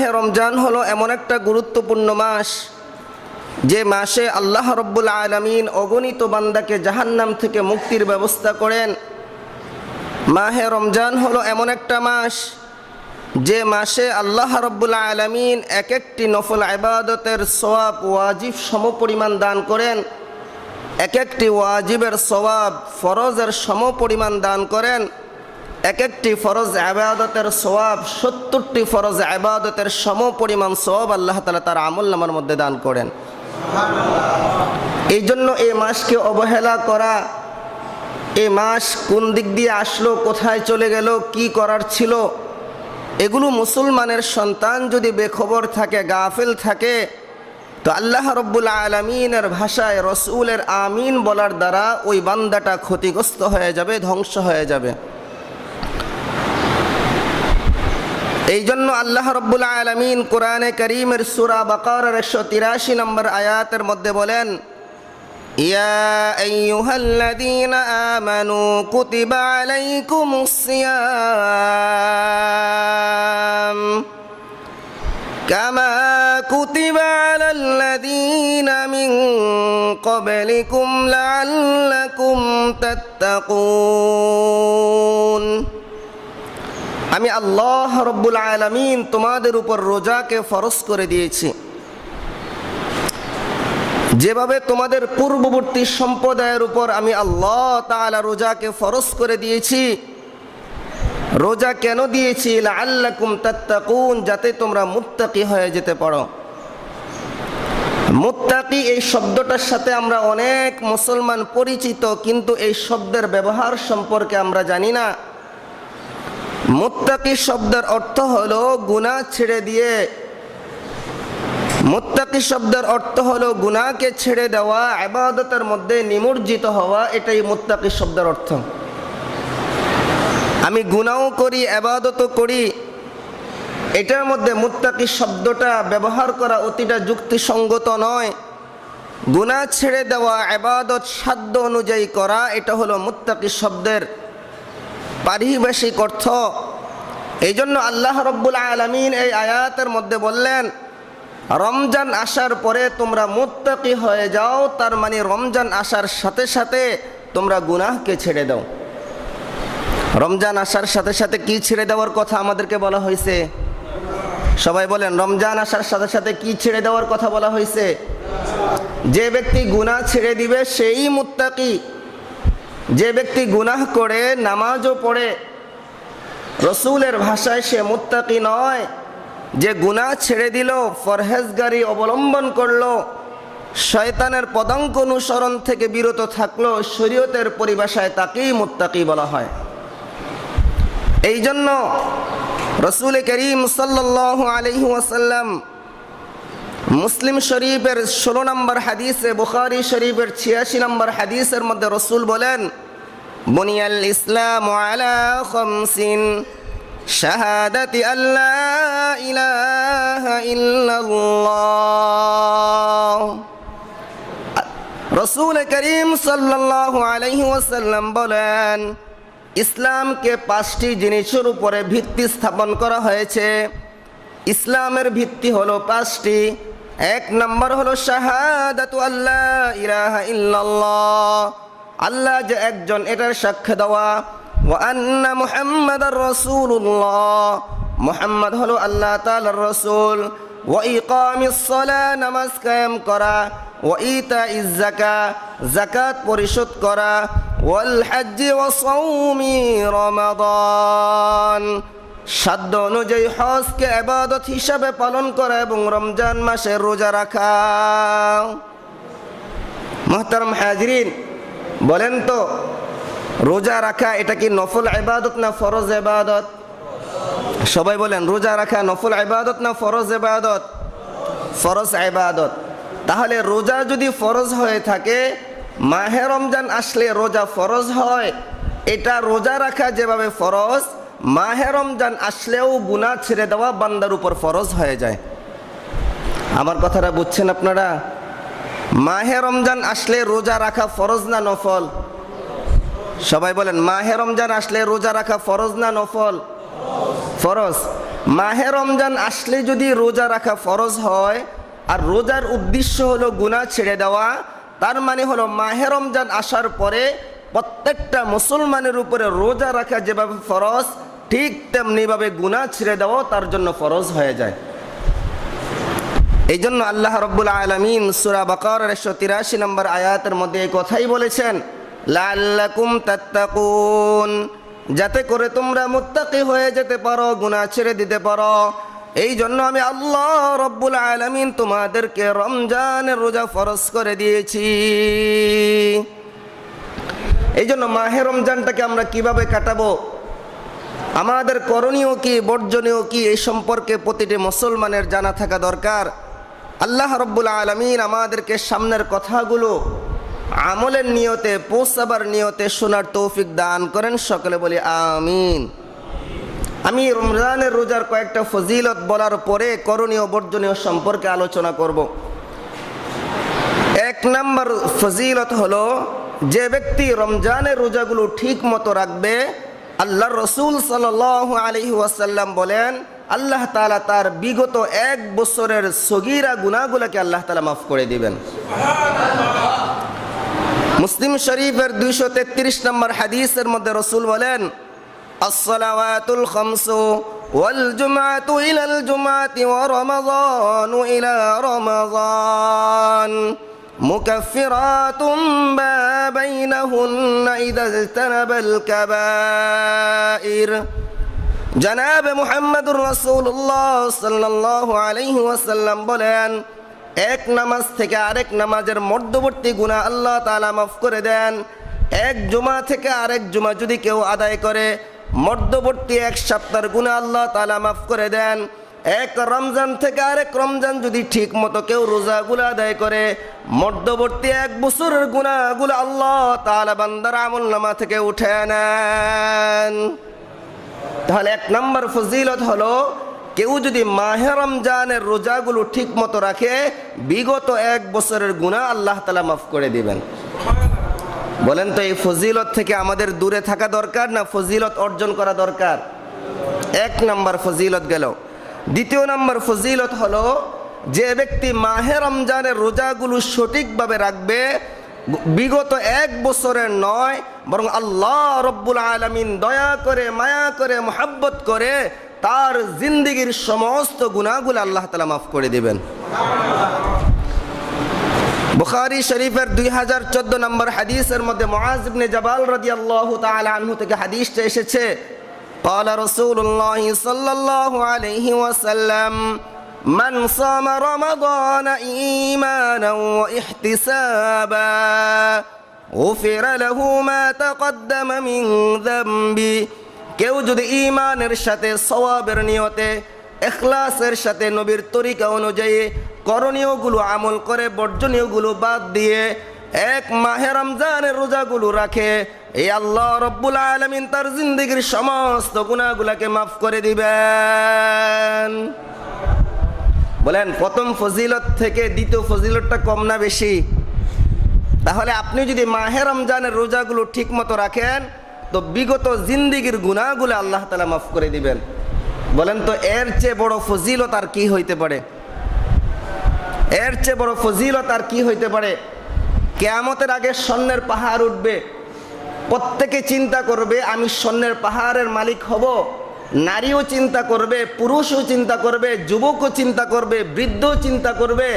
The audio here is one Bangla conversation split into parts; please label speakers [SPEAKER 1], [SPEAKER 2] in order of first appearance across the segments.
[SPEAKER 1] মাহে রমজান হলো এমন একটা গুরুত্বপূর্ণ মাস। যে মাসে আল্লাহ রব্বুল আলমিন অগণিত বান্দাকে জাহান্নাম থেকে মুক্তির ব্যবস্থা করেন। মাহে রমজান হলো এমন একটা মাস, যে মাসে আল্লাহ রব্বুল আলমিন এক একটি নফল আবাদতের সোয়াব ওয়াজিব সমপরিমাণ দান করেন। এক একটি ওয়াজিবের সওয়াব ফরজের সমপরিমাণ দান করেন। এক একটি ফরজ আবাদতের সওয়াব, সত্তরটি ফরজ আবাদতের সমপরিমাণ সওয়াব আল্লাহ তালা তার আমল নামার মধ্যে দান করেন। এই জন্য এই মাসকে অবহেলা করা, এই মাস কোন দিক দিয়ে আসলো, কোথায় চলে গেল, কি করার ছিল, এগুলো মুসলমানের সন্তান যদি বেখবর থাকে, গাফেল থাকে, তো আল্লাহ রব্বুল আলমিনের ভাষায় রসুলের আমিন বলার দ্বারা ওই বান্দাটা ক্ষতিগ্রস্ত হয়ে যাবে, ধ্বংস হয়ে যাবে। এই জন্য আল্লাহ রব্বুল আলমিন কোরআনে করিমের সুরা বাকার একশো তিরাশি নম্বর আয়াতের মধ্যে বলেন يا أيها الذين آمنوا كتب عليكم الصيام كما كتب على الذين من قبلكم لعلكم تتقون আমি আল্লাহ রব্বুল আলমিন তোমাদের উপর রোজাকে ফরজ করে দিয়েছি। যেভাবে তোমাদের পূর্ববর্তী সম্প্রদায়ের উপর আমি আল্লাহ তালা রোজাকে ফরজ করে দিয়েছি, রোজা কেন দিয়েছি? আল্লাকুম তাত্তাকুন, যাতে তোমরা মুত্তাকি হয়ে যেতে পারো। মুত্তাকি এই শব্দটার সাথে আমরা অনেক মুসলমান পরিচিত, কিন্তু এই শব্দের ব্যবহার সম্পর্কে আমরা জানি না। মুত্তাকি শব্দের অর্থ হলো গুনাহ ছেড়ে দিয়ে। মুত্তাকি শব্দের অর্থ হলো গুনাহকে ছেড়ে দেওয়া আবাদতের মধ্যে নিমজ্জিত হওয়া, এটাই মুত্তাকি শব্দের অর্থ। আমি গুনাও করি আবাদতও করি। এটার মধ্যে মুত্তাকি শব্দটা ব্যবহার করা অতিটা যুক্তিসঙ্গত নয়। গুনাহ ছেড়ে দেওয়া আবাদত সাধ্য অনুযায়ী করা, এটা হলো মুত্তাকি শব্দের পারিভাষিক অর্থ। এই জন্য আল্লাহ রব্বুল আলমিন এই আয়াতের মধ্যে বললেন, রমজান আসার পরে তোমরা মুত্তাকি হয়ে যাও, তার মানে রমজান আসার সাথে সাথে তোমরা গুনাহকে ছেড়ে দাও। রমজান আসার সাথে সাথে কি ছেড়ে দেওয়ার কথা আমাদেরকে বলা হয়েছে? সবাই বলেন, রমজান আসার সাথে সাথে কি ছেড়ে দেওয়ার কথা বলা হয়েছে? যে ব্যক্তি গুনাহ ছেড়ে দিবে, সেই মুত্তাকি যে ব্যক্তি গুনাহ করে, নামাজও পড়ে, রসুলের ভাষায় সে মুত্তাকি নয়। যে গুনাহ ছেড়ে দিল ফরহেজগারি অবলম্বন করল, শয়তানের পদাঙ্ক অনুসরণ থেকে বিরত থাকল, শরীয়তের পরিভাষায় তাকেই মুত্তাকি বলা হয়। এই জন্য রসুল করিম সাল্লাহ আলহি ওয়াসাল্লাম মুসলিম শরীফের ষোলো নম্বর হাদিসে, বুখারি শরীফের ছিয়াশি নম্বর হাদিসের মধ্যে রসুল বলেন, বুনিয়াল ইসলাম খমসিন, শাহাদাতি আল্লাহ ইল্লাল্লাহ। রসুল করিম সাল্লাহ আলহি ওয়াসাল্লাম বলেন, ইসলামকে পাঁচটি জিনিসের উপরে ভিত্তি স্থাপন করা হয়েছে। ইসলামের ভিত্তি হলো পাঁচটি। এক নম্বর হলো শাহাদাতু আল্লাহ ইলাহা ইল্লাল্লাহ। আল্লাহ যে একজন, এটার সাক্ষ্য দেওয়া ও আন্না মুহাম্মাদার রাসূলুল্লাহ। মুহাম্মদ হলো আল্লাহ তাআলার রাসূল। ও ইকামিস সালাহ, নামাজ কায়েম করা ও ইতা ইজাকা জাকাত পরিশোধ করা, ওয়াল হাজ্জি ওয়া সাওমি রমাদান। সাধ্য অনুযায়ী হজকে আবাদত হিসাবে পালন করা এবং রমজান মাসে রোজা রাখা। মোহতারম হাজরিন, বলেন তো, রোজা রাখা এটা কি নফল আবাদত না ফরজ আবাদত সবাই বলেন, রোজা রাখা নফল আবাদত না ফরজ আবাদত ফরজ আবাদত তাহলে রোজা যদি ফরজ হয়ে থাকে, মাহে রমজান আসলে রোজা ফরজ হয়? এটা রোজা রাখা যেভাবে ফরজ মাহে রমজান আসলেও গুনাহ ছেড়ে দেওয়া বান্দার উপর ফরজ হয়ে যায়। আমার কথাটা বুঝছেন আপনারা? মাহে রমজান আসলে রোজা রাখা ফরজ না নফল? সবাই বলেন, মাহে রমজান আসলে রোজা রাখা ফরজ না নফল? ফরজ। মাহে রমজান আসলে যদি রোজা রাখা ফরজ হয়, আর রোজার উদ্দেশ্য হলো গুনাহ ছেড়ে দেওয়া, তার মানে হলো মাহে রমজান আসার পরে প্রত্যেকটা মুসলমানের উপরে রোজা রাখা যেভাবে ফরজ ঠিক তেমনিভাবে গুনাহ ছেড়ে দেওয়াও তার জন্য ফরজ হয়ে যায়। এই জন্য আল্লাহ রব্বুল আলমিন সুরা বাকর একশো তিরাশি নম্বর আয়াতের মধ্যে এই কথাই বলেছেন লাল্লাকুম তাত্তাকুন যাতে করে তোমরা মুত্তাকি হয়ে যেতে পারো, গুনাহ ছেড়ে দিতে পারো। এই জন্য আমি আল্লাহ রব্বুল আলমিন তোমাদেরকে রমজানের রোজা ফরজ করে দিয়েছি। এই জন্য মাহে রমজানটাকে আমরা কীভাবে কাটাবো? আমাদের করণীয় কি, বর্জনীয় কি, এই সম্পর্কে প্রতিটি মুসলমানের জানা থাকা দরকার। আল্লাহ রব্বুল আলমিন আমাদেরকে সামনের কথাগুলো আমলের নিয়তে, পৌঁছাবার নিয়তে শোনার তৌফিক দান করেন, সকলে বলি আমিন। আমি রমজানের রোজার কয়েকটা ফজিলত বলার পরে করণীয়, বর্জনীয় সম্পর্কে আলোচনা করব। এক নম্বর ফজিলত হলো, যে ব্যক্তি রমজানের রোজাগুলো ঠিক মতো রাখবে আল্লাহ রসুল সাল আলহি ওয়াসাল্লাম বলেন আল্লাহ তালা তার বিগত এক বছরের সগিরা গুনাগুলোকে আল্লাহ তালা মাফ করে দিবেন মুসলিম শরীফের দুইশো তেত্রিশ নম্বর হাদিসের মধ্যে রসুল বলেন আসসালাওয়াতুল খামসু والجمعة إلى الجمعة ورمضان إلى رمضان مكفرات ما بينهن إذا اجتنب الكبائر জনাব মুহাম্মদুর রাসূলুল্লাহ সাল্লাল্লাহু আলাইহি ওয়াসাল্লাম বলেন এক নামাজ থেকে আরেক নামাজের মধ্যবর্তী গুনাহ আল্লাহ তাআলা মাফ করে দেন এক জুমা থেকে আরেক জুমা যদি কেউ আদায় করে মধ্যবর্তী এক সপ্তাহের গুনাহ আল্লাহ তাআলা মাফ করে দেন এক রমজান থেকে আরেক রমজান যদি ঠিক মতো কেউ রোজাগুলো আদায় করে, মধ্যবর্তী এক বছরের গুনাহগুলো আল্লাহ তাআলা বান্দার আমল নামা থেকে উঠে নেন। তাহলে এক নম্বর ফজিলত হলো, কেউ যদি মাহে রমজানের রোজাগুলো ঠিক মতো রাখে, বিগত এক বছরের গুণা আল্লাহ তালা মাফ করে দিবেন। বলেন তো, এই ফজিলত থেকে আমাদের দূরে থাকা দরকার না ফজিলত অর্জন করা দরকার? এক নম্বর ফজিলত গেল দ্বিতীয় নম্বর ফজিলত হলো, যে ব্যক্তি মাহে রমজানের রোজাগুলো সঠিকভাবে রাখবে, বিগত এক বছরের নয়, বরং আল্লাহ রব্বুল আলমিন দয়া করে, মায়া করে, মোহাব্বত করে তার জিন্দিগির সমস্ত গুণাগুলো আল্লাহ তালা মাফ করে দিবেন। বুখারি শরীফের দুই হাজার চোদ্দ নম্বর হাদিসের মধ্যে মহাজিবনে জবাল রদি আল্লাহ আনহু থেকে হাদিসটা এসেছে قال رسول الله صلى الله عليه وسلم من صام رمضان إيمانا واحتسابا غفر له ما تقدم من ذنبه কেউ যদি ইমানের সাথে সওয়াবের নিয়তে এখলাসের সাথে নবীর তরিকা অনুযায়ী করণীয়গুলো আমল করে বর্জনীয়গুলো বাদ দিয়ে এক মাহে রমজানের রোজাগুলো রাখে। এই আল্লাহ রব্বুল আলমিন তার জিন্দগির সমস্ত গুণাগুলাকে মাফ করে দিবেন। বলেন, প্রথম ফজিলত থেকে দ্বিতীয় ফজিলতটা কম না বেশি? তাহলে আপনি যদি মাহে রমজানের রোজাগুলো ঠিক মতো রাখেন, তো বিগত জিন্দিগির গুণাগুলো আল্লাহ তালা মাফ করে দিবেন। বলেন তো, এর চেয়ে বড় ফজিলত আর কি হইতে পারে? এর চেয়ে বড় ফজিলত আর কি হইতে পারে? কেয়ামতের আগে স্বর্ণের পাহাড় উঠবে। প্রত্যেকে চিন্তা করবে, আমি স্বর্ণের পাহাড়ের মালিক হব। নারীও চিন্তা করবে, পুরুষও চিন্তা করবে, যুবকও চিন্তা করবে, বৃদ্ধও চিন্তা করবে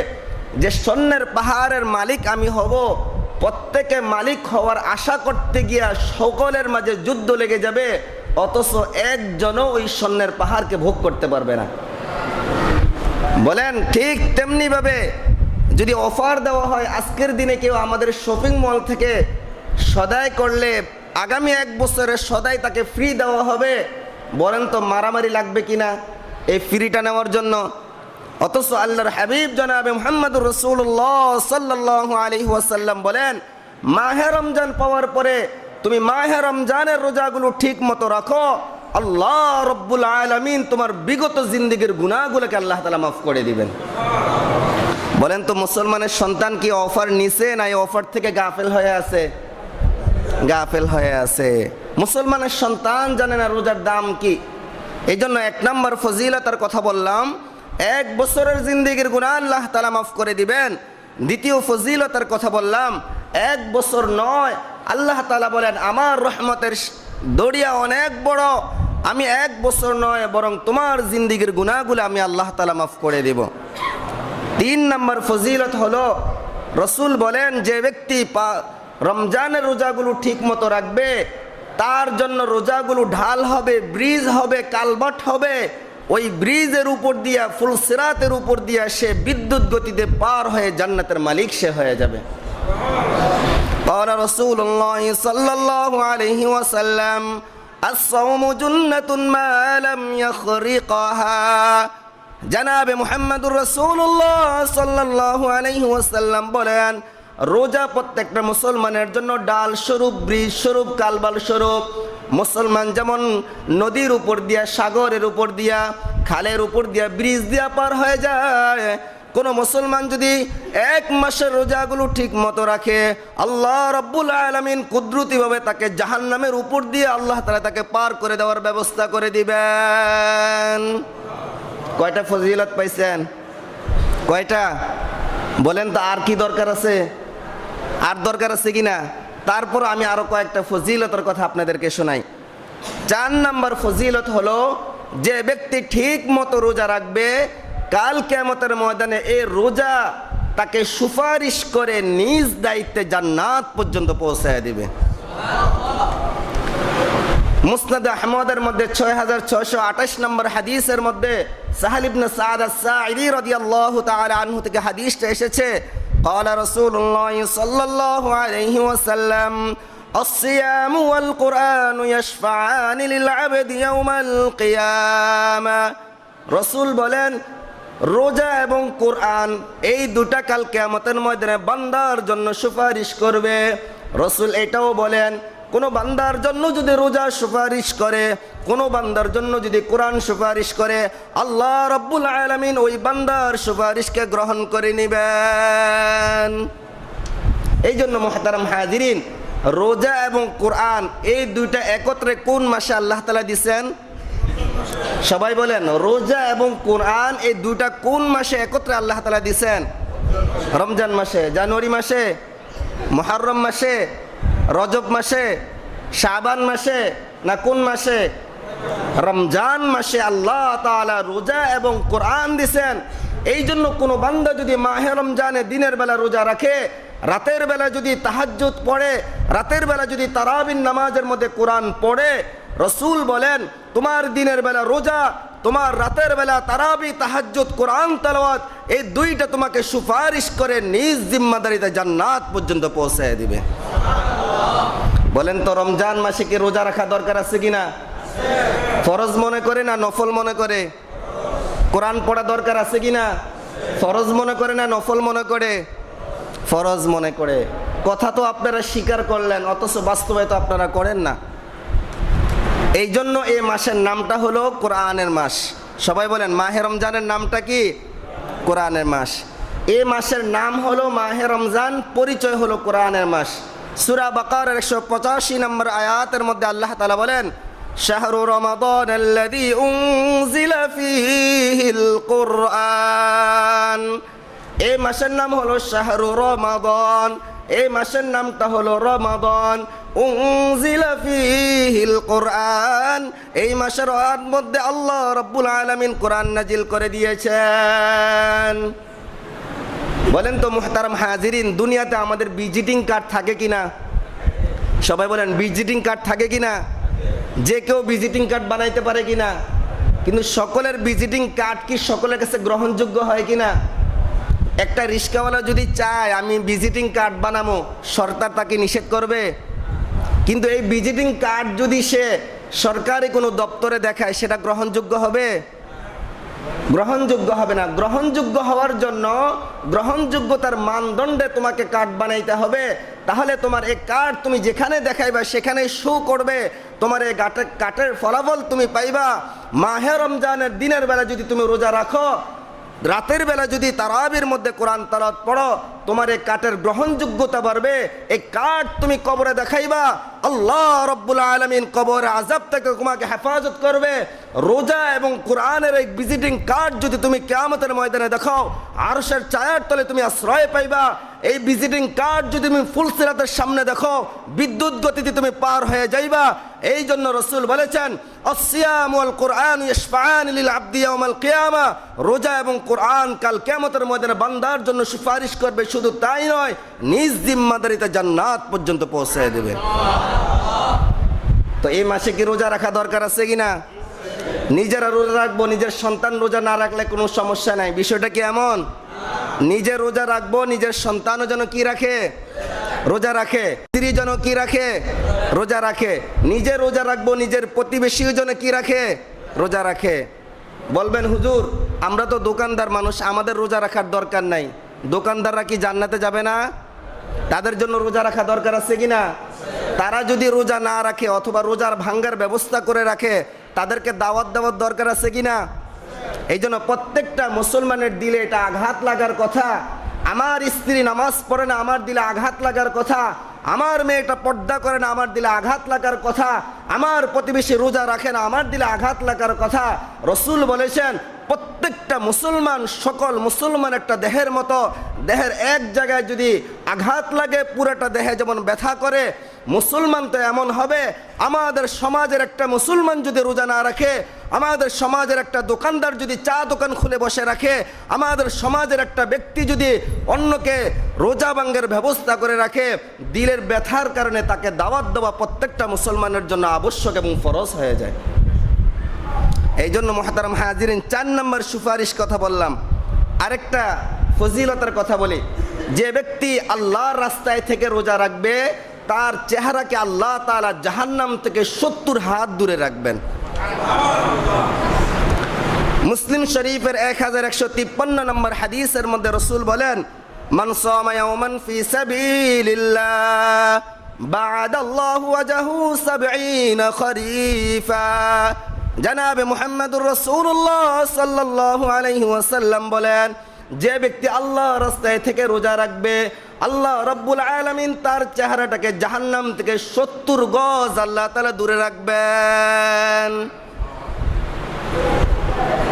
[SPEAKER 1] যে স্বর্ণের পাহাড়ের মালিক আমি হব। প্রত্যেকে মালিক হওয়ার আশা করতে গিয়া সকলের মাঝে যুদ্ধ লেগে যাবে, অথচ একজনও ওই স্বর্ণের পাহাড়কে ভোগ করতে পারবে না। বলেন, ঠিক তেমনিভাবে যদি অফার দেওয়া হয়, আজকের দিনে কেউ আমাদের শপিং মল থেকে সদাই করলে আগামী এক বছরে সদাই তাকে ফ্রি দেওয়া হবে। বলেন তো মারামারি লাগবে কিনা? এই ফ্রিটা নেওয়ার জন্য অথচ আল্লাহর হাবিব জনাবে মোহাম্মদুর রসুল্লাহ সাল্লাহ আলী ওয়াসাল্লাম বলেন, মাহে রমজান পাওয়ার পরে তুমি মাহে রমজানের রোজাগুলো ঠিক মতো রাখো। আল্লাহ রব্বুল আলমিন তোমার বিগত জিন্দিগির গুণাগুলোকে আল্লাহ তালা মাফ করে দিবেন। বলেন তো মুসলমানের সন্তান কি অফার নিছে না এই অফার থেকে গাফেল হয়ে আছে? গাফেল হয়ে আছে। মুসলমানের সন্তান জানে না রোজার দাম কি। এই জন্য এক নম্বর ফজিলতার কথা বললাম, এক বছরের জিন্দিগির গুণা আল্লাহ তালা মাফ করে দিবেন। দ্বিতীয় ফজিলতার কথা বললাম, এক বছর নয়, আল্লাহ তালা বলেন, আমার রহমতের দড়িয়া অনেক বড়, আমি এক বছর নয়, বরং তোমার জিন্দিগির গুণাগুলো আমি আল্লাহ তালা মাফ করে দেব। তিন নম্বর ফজিলত হলো রসুল বলেন যে ব্যক্তি পা- রমজানের রোজাগুলো ঠিক মতো রাখবে তার জন্য রোজাগুলো ঢাল হবে ব্রিজ হবে কালবাট হবে ওই ব্রিজের উপর দিয়া ফুল সিরাতের উপর দিয়া সে বিদ্যুৎ গতিতে পার হয়ে জান্নাতের মালিক সে হয়ে যাবে قال رسول الله صلى الله عليه وسلم الصوم جنة ما لم يخرقها জানাবে মোহাম্মদুর রসুল্লাহ সাল্লাহ আলহি ওয়াসাল্লাম বলেন, রোজা প্রত্যেকটা মুসলমানের জন্য ডাল স্বরূপ, ব্রিজ স্বরূপ, কালবাল স্বরূপ। মুসলমান যেমন নদীর উপর দিয়া, সাগরের উপর দিয়া, খালের উপর দিয়া ব্রিজ দিয়া পার হয়ে যায়, কোন মুসলমান যদি এক মাসের রোজাগুলো ঠিক মতো রাখে, আল্লাহ রব্বুল আলমিন কুদরতিভাবে তাকে জাহান্নামের উপর দিয়ে আল্লাহ তালা তাকে পার করে দেওয়ার ব্যবস্থা করে দিবেন। কয়টা ফজিলত পাইছেন? কয়টা? বলেন তো আর কি দরকার আছে? আর দরকার আছে কি না তারপর আমি আরও কয়েকটা ফজিলতের কথা আপনাদেরকে শোনাই। চার নাম্বার ফজিলত হলো, যে ব্যক্তি ঠিক মতো রোজা রাখবে, কাল কেমতের ময়দানে এই রোজা তাকে সুপারিশ করে নিজ দায়িত্বে জান্নাত পর্যন্ত পৌঁছায় দিবে। মুসনাদ আহমদের মধ্যে ছয় হাজার ছয়শো আঠাশ নম্বর হাদিসের মধ্যে সাহাল ইবনে সাদ আস-সাঈদী রাদিয়াল্লাহু তাআলা আনহু থেকে হাদিসটা এসেছে قال رسول الله صلى الله عليه وسلم الصيام والقرآن يشفعان للعبد يوم القيامة রসুল বলেন রোজা এবং কোরআন এই দুটা কাল কেয়ামতের ময়দানে বান্দার জন্য সুপারিশ করবে রসুল এটাও বলেন কোনো বান্দার জন্য যদি রোজা সুপারিশ করে, কোনো বান্দার জন্য যদি কোরআন সুপারিশ করে, আল্লাহ রব্বুল আলমিন ওই বান্দার সুপারিশকে গ্রহণ করে নিবেন। এই জন্য মোহতারাম হাজিরিন, রোজা এবং কোরআন এই দুইটা একত্রে কোন মাসে আল্লাহ তালা দিছেন? সবাই বলেন, রোজা এবং কোরআন এই দুইটা কোন মাসে একত্রে আল্লাহ তালা দিছেন? রমজান মাসে, জানুয়ারি মাসে, মহারম মাসে রজব মাসে, শাবান মাসে না কোন মাসে? রমজান মাসে আল্লাহ তাআলা রোজা এবং কোরআন দিছেন। এই জন্য কোনো বান্দা যদি মাহে রমজানে দিনের বেলা রোজা রাখে, রাতের বেলা যদি তাহাজ্জুদ পড়ে, রাতের বেলা যদি তারাবিন নামাজের মধ্যে কোরআন পড়ে, রসুল বলেন, তোমার দিনের বেলা রোজা তোমার রাতের বেলা তারাবি, তাহাজ্জুদ, কোরআন, তালাওয়াত, এই দুইটা তোমাকে সুপারিশ করে নিজ জিম্মাদারিতে জান্নাত পর্যন্ত পৌঁছায় দিবে। বলেন তো, রমজান মাসে কি রোজা রাখা দরকার আছে কিনা? ফরজ মনে করে না নফল মনে করে? কোরআন পড়া দরকার আছে কিনা? ফরজ মনে করে না নফল মনে করে? ফরজ মনে করে। কথা তো আপনারা স্বীকার করলেন, অথচ বাস্তবায়িত আপনারা করেন না। এই জন্য এই মাসের নামটা হলো কোরআনের মাস সবাই বলেন মাহে রমজানের নামটা কি কোরআনের মাস এই মাসের নাম হলো মাহে রমজান পরিচয় হলো কোরআনের মাস সুরা বাকার একশো পঁচাশি নম্বর আয়াতের মধ্যে আল্লাহ তালা বলেন শাহরু রমাদান الذي أنزل فيه القرآن এই মাসের নাম হলো শাহরু রমাদান। এই মাসের নামটা হলো রমাদান। কোরআন। এই মাসের মধ্যে আল্লাহ রব্বুল আলামিন কোরআন নাজিল করে দিয়েছেন। বলেন তো, মুহতারাম হাজিরিন, দুনিয়াতে আমাদের ভিজিটিং কার্ড থাকে কিনা? সবাই বলেন, ভিজিটিং কার্ড থাকে কিনা? যে কেউ ভিজিটিং কার্ড বানাইতে পারে কিনা? কিন্তু সকলের ভিজিটিং কার্ড কি সকলের কাছে গ্রহণযোগ্য হয় কিনা? একটা রিক্সাওয়ালা যদি চায় আমি ভিজিটিং কার্ড বানাবো সরকার তাকে নিষেধ করবে? কিন্তু এই ভিজিটিং কার্ড যদি সে সরকারি কোনো দপ্তরে দেখায়, সেটা গ্রহণযোগ্য হবে? গ্রহণযোগ্য হবে না। গ্রহণযোগ্য হওয়ার জন্য গ্রহণযোগ্যতার মানদণ্ডে তোমাকে কার্ড বানাইতে হবে। তাহলে তোমার এই কার্ড তুমি যেখানে দেখাইবা সেখানে শো করবে। তোমার এই গাটের, কাঠের ফলাফল তুমি পাইবা। মাহে রমজানের দিনের বেলা যদি তুমি রোজা রাখো রাতের বেলা যদি তারাবির মধ্যে কোরআন তারাত পড়ো, তোমার এই কাঠের গ্রহণযোগ্যতা বাড়বে। এই কাঠ তুমি কবরে দেখাইবা। আল্লাহ রব্বুল আলমিন কবর আজাব থেকে তোমাকে হেফাজত করবে। রোজা এবং কোরআনের এই ভিজিটিং কার্ড যদি তুমি কেয়ামতের ময়দানে দেখাও, আরশের চায়ার তলে তুমি আশ্রয় পাইবা। এই ভিজিটিং কার্ড যদি তুমি ফুল ফুলসিরাতের সামনে দেখো, বিদ্যুৎ গতিতে তুমি পার হয়ে যাইবা। এই জন্য রসুল বলেছেন অসিয়ামুল কোরআন ইসফান লিল আব্দি ইয়াউমাল রোজা এবং কোরআন কাল কিয়ামতের ময়দানে বান্দার জন্য সুপারিশ করবে, শুধু তাই নয়, নিজ জিম্মাদারিতে জান্নাত পর্যন্ত পৌঁছে দেবে। তো এই মাসে কি রোজা রাখা দরকার আছে কিনা নিজেরা রোজা রাখব, নিজের সন্তান রোজা না রাখলে কোনো সমস্যা নাই। বিষয়টা কি এমন? নিজে রোজা রাখব, নিজের সন্তানও যেন কি রাখে? রোজা রাখে। স্ত্রী যেন কি রাখে? রোজা রাখে। নিজে রোজা রাখব, নিজের প্রতিবেশীও যেন কি রাখে? রোজা রাখে। বলবেন, হুজুর, আমরা তো দোকানদার মানুষ, আমাদের রোজা রাখার দরকার নাই। দোকানদাররা কি জান্নাতে যাবে না? তাদের জন্য রোজা রাখা দরকার আছে কি না? তারা যদি রোজা না রাখে অথবা রোজার ভাঙ্গার ব্যবস্থা করে রাখে, তাদেরকে দাওয়াত দেওয়ার দরকার আছে কিনা এই জন্য প্রত্যেকটা মুসলমানের দিলে এটা আঘাত লাগার কথা। আমার স্ত্রী নামাজ পড়ে না, আমার দিলে আঘাত লাগার কথা। আমার মেয়েটা পর্দা করে না, আমার দিলে আঘাত লাগার কথা। আমার প্রতিবেশী রোজা রাখে না, আমার দিলে আঘাত লাগার কথা। রসুল বলেছেন প্রত্যেকটা মুসলমান, সকল মুসলমান একটা দেহের মতো। দেহের এক জায়গায় যদি আঘাত লাগে, পুরোটা দেহে যেমন ব্যথা করে, মুসলমান তো এমন হবে। আমাদের সমাজের একটা মুসলমান যদি রোজা না রাখে, আমাদের সমাজের একটা দোকানদার যদি চা দোকান খুলে বসে রাখে, আমাদের সমাজের একটা ব্যক্তি যদি অন্যকে রোজা ভাঙ্গের ব্যবস্থা করে রাখে, দিলের ব্যথার কারণে তাকে দাওয়াত দেওয়া প্রত্যেকটা মুসলমানের জন্য আবশ্যক এবং ফরজ হয়ে যায়। এই জন্য মহাতারাম হাজিরিন, চার নম্বর সুপারিশ কথা বললাম। আরেকটা ফজিলতার কথা বলি। যে ব্যক্তি আল্লাহর রাস্তায় থেকে রোজা রাখবে, তার চেহারাকে আল্লাহ তালা জাহান্নাম থেকে সত্তর হাত দূরে রাখবেন। মুসলিম শরীফের এক হাজার একশো তিপ্পান্ন নম্বর হাদিসের মধ্যে রসুল বলেন, মান সামা ইয়াওমান ফি সাবিলিল্লাহ বা'াদ আল্লাহু ওয়াজহু সাবঈনা খরিফা। জানাবে মুহাম্মদুর রাসূলুল্লাহ সাল্লাল্লাহু আলাইহি ওয়াসাল্লাম বলেন, যে ব্যক্তি আল্লাহ রাস্তায় থেকে রোজা রাখবে, আল্লাহ রব্বুল আলামিন তার চেহারাটাকে জাহান্নাম থেকে সত্তর গজ আল্লাহ তাআলা দূরে রাখবেন।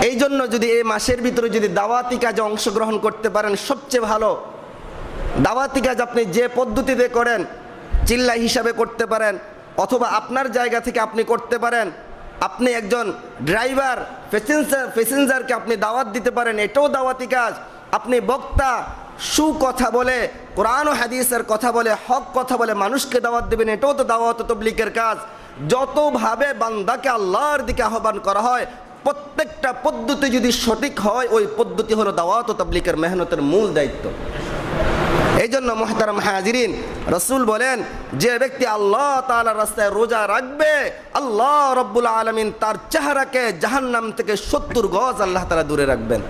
[SPEAKER 1] এই জন্য যদি এই মাসের ভিতরে যদি দাওয়াতি কাজে অংশগ্রহণ করতে পারেন, সবচেয়ে ভালো। দাওয়াতি কাজ আপনি যে পদ্ধতিতে করেন, চিল্লা হিসাবে করতে পারেন, অথবা আপনার জায়গা থেকে আপনি করতে পারেন আপনি একজন ড্রাইভার প্যাসেঞ্জার প্যাসেঞ্জারকে আপনি দাওয়াত দিতে পারেন, এটাও দাওয়াতি কাজ। আপনি বক্তা সু কথা বলে, কোরআন ও হাদিসের কথা বলে, হক কথা বলে মানুষকে দাওয়াত দেবেন, এটাও তো দাওয়াত তবলিকের কাজ। যতভাবে বান্দাকে আল্লাহর দিকে আহ্বান করা হয়, প্রত্যেকটা পদ্ধতি যদি সঠিক হয়, ওই পদ্ধতি হলো দাওয়াত তবলিকের মেহনতের মূল দায়িত্ব। এই জন্য মোহতারাম হাজিরিন, রসুল বলেন, যে ব্যক্তি আল্লাহ তালার রাস্তায় রোজা রাখবে, আল্লাহ রব্বুল আলমিন তার চেহারাকে জাহান্নাম থেকে সত্তর গজ আল্লাহ তালা দূরে রাখবেন।